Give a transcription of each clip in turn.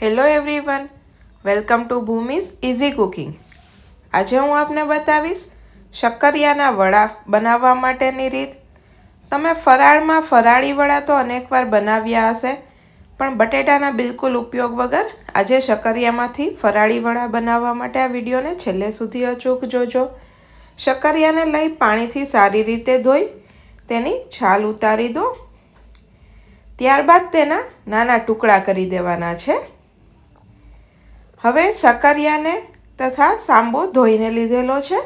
Hello everyone welcome to Bhumi's easy cooking આજે હું આપને બતાવીશ શક્કરિયાના વડા બનાવવા માટેની રીત. તમે ફરાળમાં ફરાળી વડા તો અનેકવાર બનાવ્યા હશે, પણ બટેટાના બિલકુલ ઉપયોગ વગર આજે શક્કરિયામાંથી ફરાળી વડા બનાવવા માટે આ વિડીયોને છેલ્લે સુધી અચૂક જોજો. શક્કરિયાને લઈ પાણીથી સારી રીતે ધોઈ તેની છાલ ઉતારી દો. ત્યારબાદ તેના નાના ટુકડા કરી દેવાના છે. હવે સકરિયાને તથા સાંબો ધોઈને લીધેલો છે.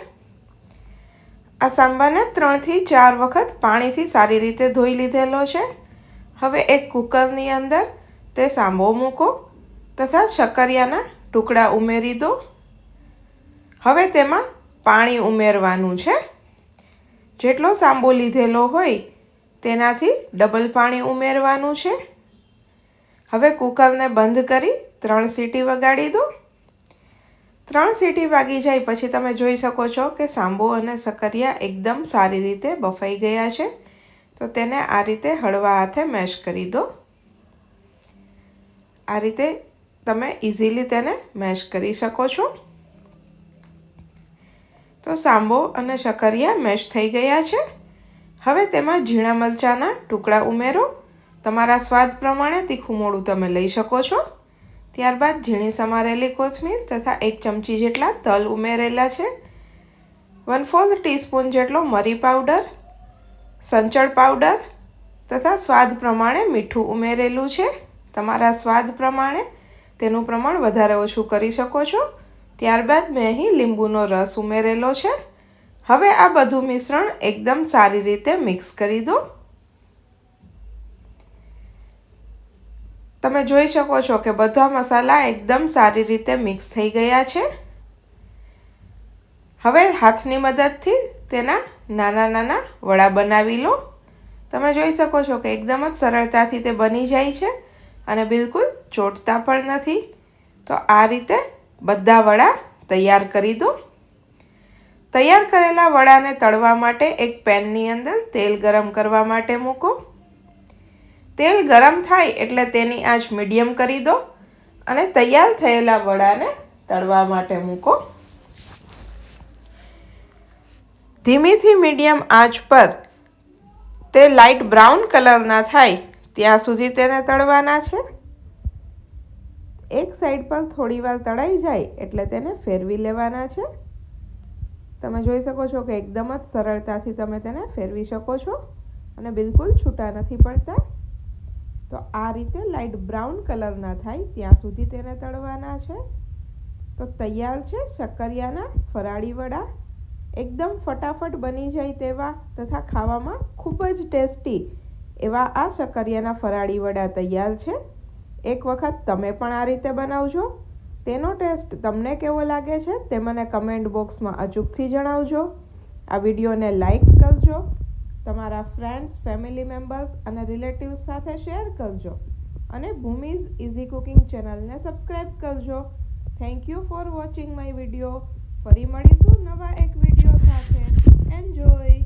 આ સાંબાને ત્રણથી ચાર વખત પાણીથી સારી રીતે ધોઈ લીધેલો છે. હવે એક કુકરની અંદર તે સાંબો મૂકો તથા શક્કરિયાના ટુકડા ઉમેરી દો. હવે તેમાં પાણી ઉમેરવાનું છે. જેટલો સાંબો લીધેલો હોય તેનાથી ડબલ પાણી ઉમેરવાનું છે. હવે કુકરને બંધ કરી ત્રણ સીટી વગાડી દો. ત્રણ સીટી વાગી જાય પછી તમે જોઈ શકો છો કે સાંબો અને સકરિયા એકદમ સારી રીતે બફાઈ ગયા છે. તો તેને આ રીતે હળવા હાથે મેશ કરી દો. આ રીતે તમે ઇઝીલી તેને મેશ કરી શકો છો. તો સાંબો અને શકરિયા મેશ થઈ ગયા છે. હવે તેમાં ઝીણા મરચાંના ટુકડા ઉમેરો. તમારા સ્વાદ પ્રમાણે તીખું મોડું તમે લઈ શકો છો. ત્યારબાદ ઝીણી સમારેલી કોથમીર તથા એક ચમચી જેટલા તલ ઉમેરેલા છે. વન ફોર્થ ટીસ્પૂન જેટલો મરી પાવડર, સંચળ પાવડર તથા સ્વાદ પ્રમાણે મીઠું ઉમેરેલું છે. તમારા સ્વાદ પ્રમાણે તેનું પ્રમાણ વધારે ઓછું કરી શકો છો. ત્યારબાદ મેં અહીં લીંબુનો રસ ઉમેરેલો છે. હવે આ બધું મિશ્રણ એકદમ સારી રીતે મિક્સ કરી દો. તમે જોઈ શકો છો કે બધા મસાલા એકદમ સારી રીતે મિક્સ થઈ ગયા છે. હવે હાથની મદદથી તેના નાના નાના વડા બનાવી લો. તમે જોઈ શકો છો કે એકદમ જ સરળતાથી તે બની જાય છે અને બિલકુલ ચોટતા પણ નથી. તો આ રીતે બધા વડા તૈયાર કરી દો. તૈયાર કરેલા વડાને તળવા માટે એક પેનની અંદર તેલ ગરમ કરવા માટે મૂકો. તેલ ગરમ થાય એટલે તેની આંચ મીડિયમ કરી દો અને તૈયાર થયેલા વડાને તળવા માટે મૂકો. ધીમીથી મીડિયમ આંચ પર તે લાઇટ બ્રાઉન કલરના થાય ત્યાં સુધી તેને તળવાના છે. એક સાઈડ પર થોડી વાર તળાઈ જાય એટલે તેને ફેરવી લેવાના છે. તમે જોઈ શકો છો કે એકદમ જ સરળતાથી તમે તેને ફેરવી શકો છો અને બિલકુલ છૂટા નથી પડતા. તો આ રીતે લાઇટ બ્રાઉન કલરના થાય ત્યાં સુધી તેને તળવાના છે. તો તૈયાર છે શક્કરિયાના ફરાળી વડા. એકદમ ફટાફટ બની જાય તેવા તથા ખાવામાં ખૂબ જ ટેસ્ટી એવા આ શક્કરિયાના ફરાળી વડા તૈયાર છે. એક વખત તમે પણ આ રીતે બનાવજો. તેનો ટેસ્ટ તમને કેવો લાગે છે તે મને કમેન્ટ બોક્સમાં અચૂકથી જણાવજો. આ વિડીયોને લાઈક કરજો. તમારા ફ્રેન્ડ્સ ફેમિલી મેમ્બર્સ અને રિલેટિવ્સ સાથે શેર કરજો અને ભૂમિઝ ઇઝી કુકિંગ ચેનલને સબસ્ક્રાઈબ કરજો. Thank you for watching my video ફરી મળીશું નવા એક વીડિયો સાથે. એન્જોય